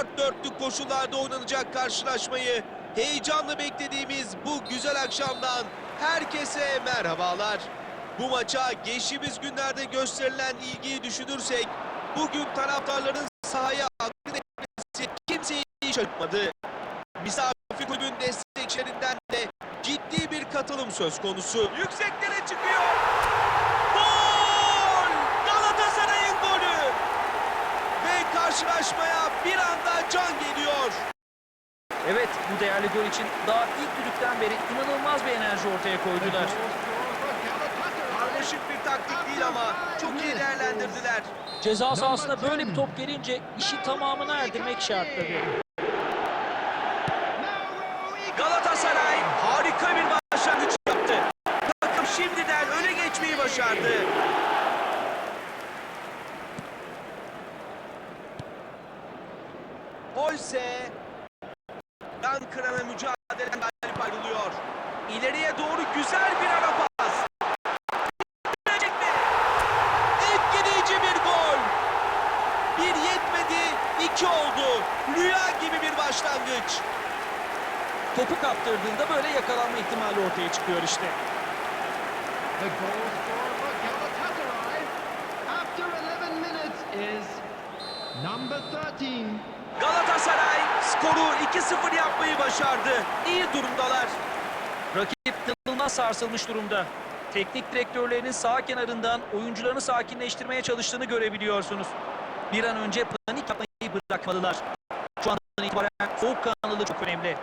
Dört dörtlük koşullarda oynanacak karşılaşmayı heyecanla beklediğimiz bu güzel akşamdan herkese merhabalar. Bu maça geçtiğimiz günlerde gösterilen ilgiyi düşünürsek bugün taraftarların sahaya aktif etmesi kimseyi şaşırtmadı. Misafir kulübün destekçilerinden de ciddi bir katılım söz konusu. Yükseklere çıkıyor. Gol! Galatasaray'ın golü! Ve karşılaşmaya bir anda can geliyor. Evet bu değerli gol için daha ilk düdükten beri inanılmaz bir enerji ortaya koydular. Karmaşık bir taktik değil ama çok iyi değerlendirdiler. Ceza sahasına böyle bir top gelince işi tamamına erdirmek şart tabii. Galatasaray harika bir başlangıç yaptı. Takım şimdiden öne geçmeyi başardı. Yan kırana mücadeleden galip ayrılıyor. İleriye doğru güzel bir ara pas. Etkileyici bir gol. Bir yetmedi, iki oldu. Rüya gibi bir başlangıç. Topu kaptırdığında böyle yakalanma ihtimali ortaya çıkıyor işte. The goal scorer Galatasaray after 11 minutes is number 13. Galatasaray skoru 2-0 yapmayı başardı. İyi durumdalar. Rakip inanılmaz sarsılmış durumda. Teknik direktörlerinin sağ kenarından oyuncularını sakinleştirmeye çalıştığını görebiliyorsunuz. Bir an önce panik yapmayı bırakmalılar. Şu andan itibaren soğukkanlılık çok önemli.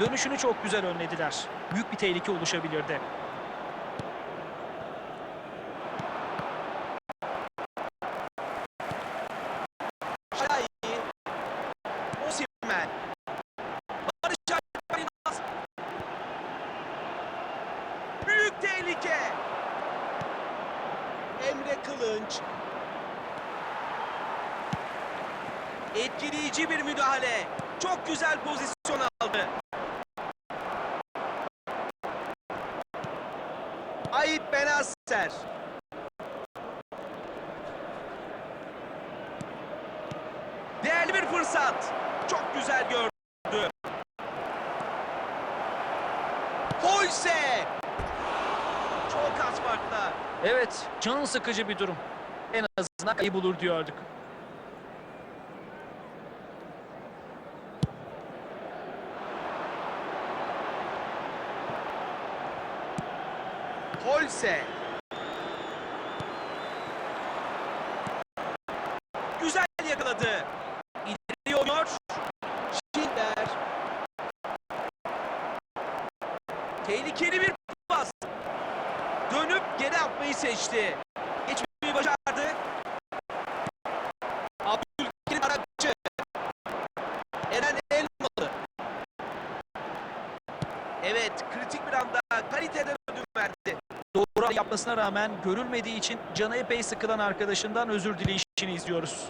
Dönüşünü çok güzel önlediler. Büyük bir tehlike oluşabilirdi. Etkileyici bir müdahale. Çok güzel pozisyon aldı. Ait Benasser. Değerli bir fırsat. Çok güzel gördü. Holse. Çok az farkla. Evet, can sıkıcı bir durum. En azından kayı bulur diyorduk. Holse. Güzel yakaladı. İleri oynuyor. Schindler. Tehlikeli bir pas. Dönüp geri atmayı seçti. Geçmeyi başardı. Abdülkerim Arakçı. Eren Elmalı. Evet, kritik bir anda kaliteden ödün verdi. Doğru yapmasına rağmen görülmediği için canı epey sıkılan arkadaşından özür dileyişini izliyoruz.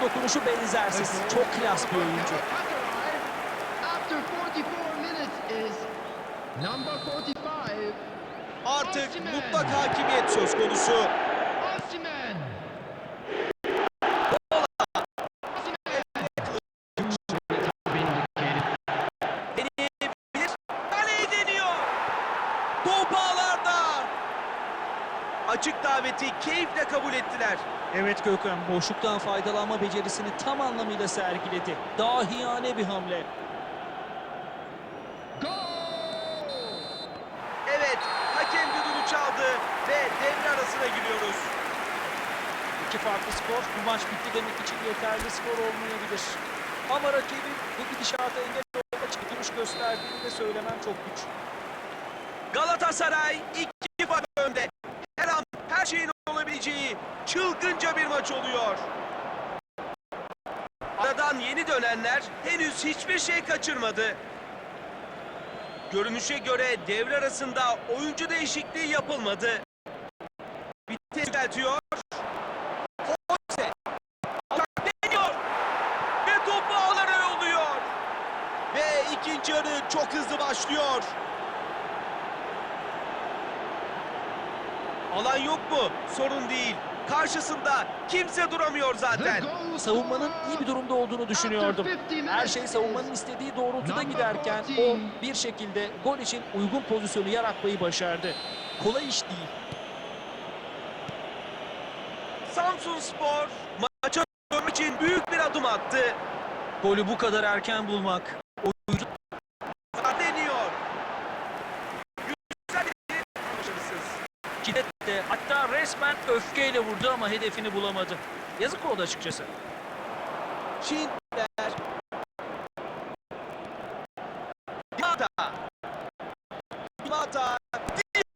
Dokunuşu benzersiz. Çok klas bir oyuncu. Galatasaray after 44 minutes is number 45. Artık mutlak hakimiyet söz konusu. Gökhan, boşluktan faydalanma becerisini tam anlamıyla sergiledi. Dahiyane bir hamle. Evet, hakem düdüğünü çaldı ve devre arasına giriyoruz. İki farklı skor bu maç bitti demek için yeterli skor olmayabilir. Ama rakibin bu gidişata engel olmak duruş gösterdiğini de söylemem çok güç. Galatasaray iki fark önde. İzleyebileceği çılgınca bir maç oluyor. Aradan yeni dönenler henüz hiçbir şey kaçırmadı. Görünüşe göre devre arasında oyuncu değişikliği yapılmadı. Holse. Atak deniyor. Ve topu ağlara yolluyor. Ve ikinci yarı çok hızlı başlıyor. Alan yok mu? Sorun değil. Karşısında kimse duramıyor zaten. Savunmanın iyi bir durumda olduğunu düşünüyordum. Her şey savunmanın istediği doğrultuda giderken o bir şekilde gol için uygun pozisyonu yaratmayı başardı. Kolay iş değil. Samsun Spor maça dönmek için büyük bir adım attı. Golü bu kadar erken bulmak oyuncu Deniyor. Güzel bir başarısız. şiddetle hatta resmen öfkeyle vurdu ama hedefini bulamadı. Yazık oldu açıkçası. Schindler. Dimata. Dimata.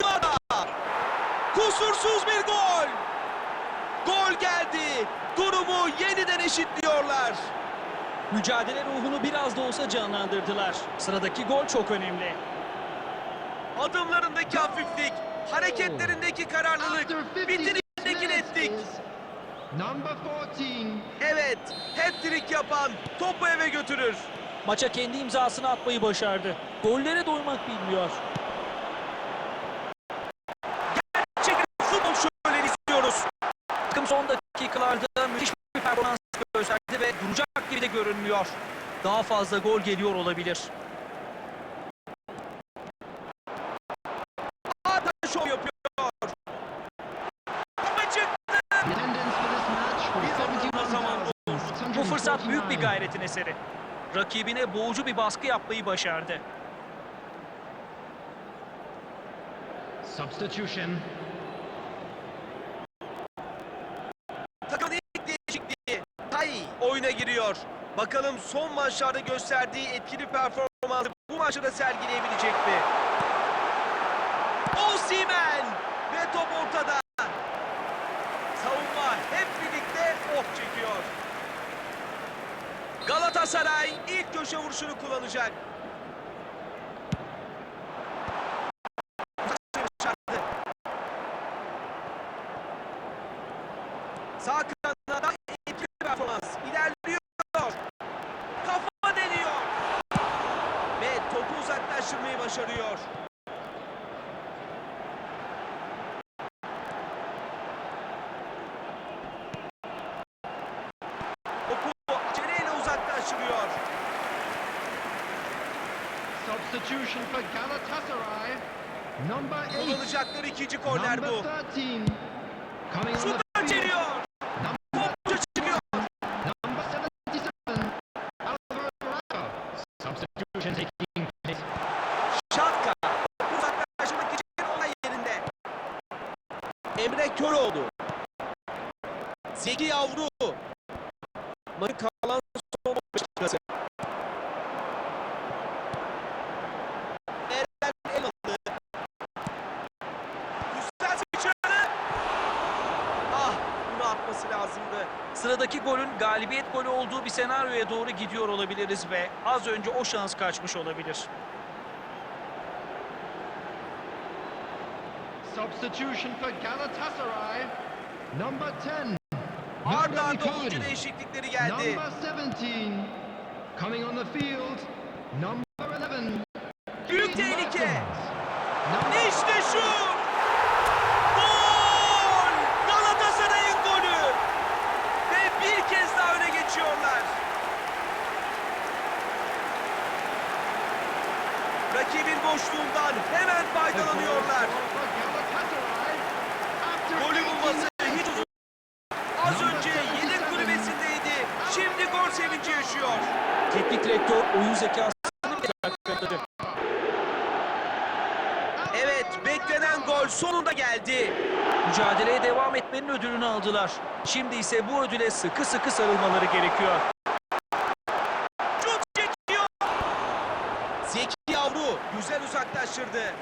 Dimata. Kusursuz bir gol. Gol geldi. Durumu yeniden eşitliyorlar. Mücadele ruhunu biraz da olsa canlandırdılar. Sıradaki gol çok önemli. Adımlarındaki hafiflik, hareketlerindeki kararlılık, After 56 bitirişindeki netlik. is Number 14. Evet, hat-trick yapan topu eve götürür. Maça kendi imzasını atmayı başardı. Gollere doymak bilmiyor. Gerçekten futbol şöyle istiyoruz. Takım son dakikalarda müthiş bir performans gösterdi ve duracak gibi de görünmüyor. Daha fazla gol geliyor olabilir. Ata şov yapıyor. Topa çıktı. Attendance for this match Bir anda zaman was Bu fırsat büyük bir 71,649. gayretin eseri. Rakibine boğucu bir baskı yapmayı başardı. Substitution. Takımın ilk değişikliği. Tay oyuna giriyor. Bakalım son maçlarda gösterdiği etkili performansı bu maçta da sergileyebilecek mi? Osimhen ve top ortada. Savunma hep birlikte oh çekiyor. Galatasaray ilk köşe vuruşunu kullanacak. Sağ kanada etkili performans. İlerliyor. Kafa deniyor. Ve topu uzaklaştırmayı başarıyor. Topu aceleyle uzaklaştırıyor. Substitution for Galatasaray. Number 8. Kullanacakları ikinci korner bu. 13. Coming Sıradaki golün galibiyet golü olduğu bir senaryoya doğru gidiyor olabiliriz ve az önce o şans kaçmış olabilir. Substitution for Galatasaray. Number 10. Arda arda oyuncu değişiklikleri geldi. Number 17. Coming on the field. Number 11. Büyük tehlike. İşte şu! Gol! Galatasaray'ın golü! Ve bir kez daha öne geçiyorlar. Rakibin boşluğundan hemen faydalanıyorlar. Golü bulması hiç uzun. Az önce yedek kulübesindeydi. Şimdi gol sevinci yaşıyor. Teknik direktör oyun zekasını. Evet, beklenen gol sonunda geldi. Mücadeleye devam etmenin ödülünü aldılar. Şimdi ise bu ödüle sıkı sıkı sarılmaları gerekiyor. kaçırdı.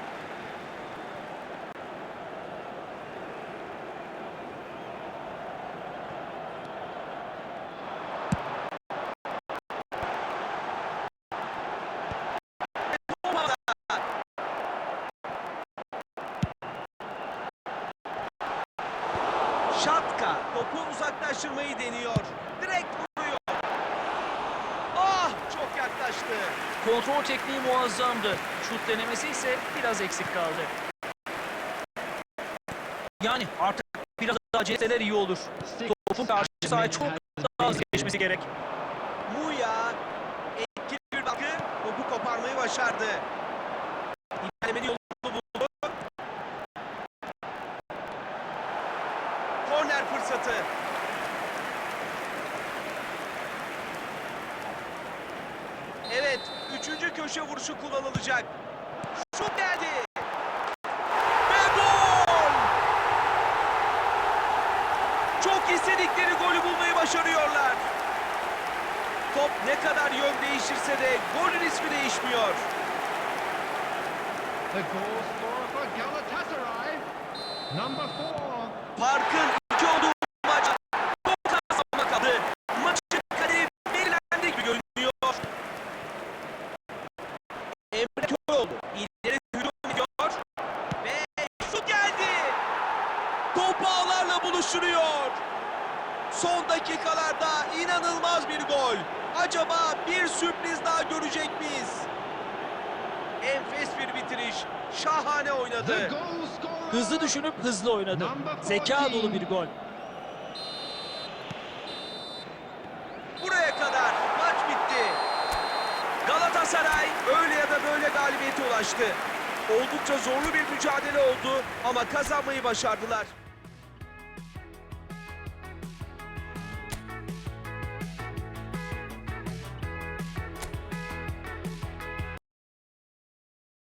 Şatka topu uzaklaştırmayı deniyor. Direkt vuruyor. Ah çok yaklaştı. Kontrol tekniği muazzamdı. Şut denemesi ise biraz eksik kaldı. Yani artık biraz daha acele etseler iyi olur. Topun karşı sahaya çok daha been geçmesi gerek. Muya etkili bir baskı topu koparmayı başardı. İlerlemenin yolunu buldu. Korner fırsatı. Evet, üçüncü köşe vuruşu kullanılacak. Şut geldi. Ve gol! Çok istedikleri golü bulmayı başarıyorlar. Top ne kadar yön değişirse de golün ismi değişmiyor. The goal scorer for Galatasaray. Number four. Farkın iki olduğu maç gol kazanmak kaldı. Maçın kaderi belirlendi gibi görünüyor. Emre Köroğlu ileri hücum ediyor ve şut geldi. Top ağlarla buluşturuyor. Son dakikalarda inanılmaz bir gol. Acaba bir sürpriz daha görecek miyiz? Enfes bir bitiriş. Şahane oynadı. Hızlı düşünüp hızlı oynadı. Zeka dolu bir gol. Buraya kadar maç bitti. Galatasaray öyle ya da böyle galibiyete ulaştı. Oldukça zorlu bir mücadele oldu ama kazanmayı başardılar.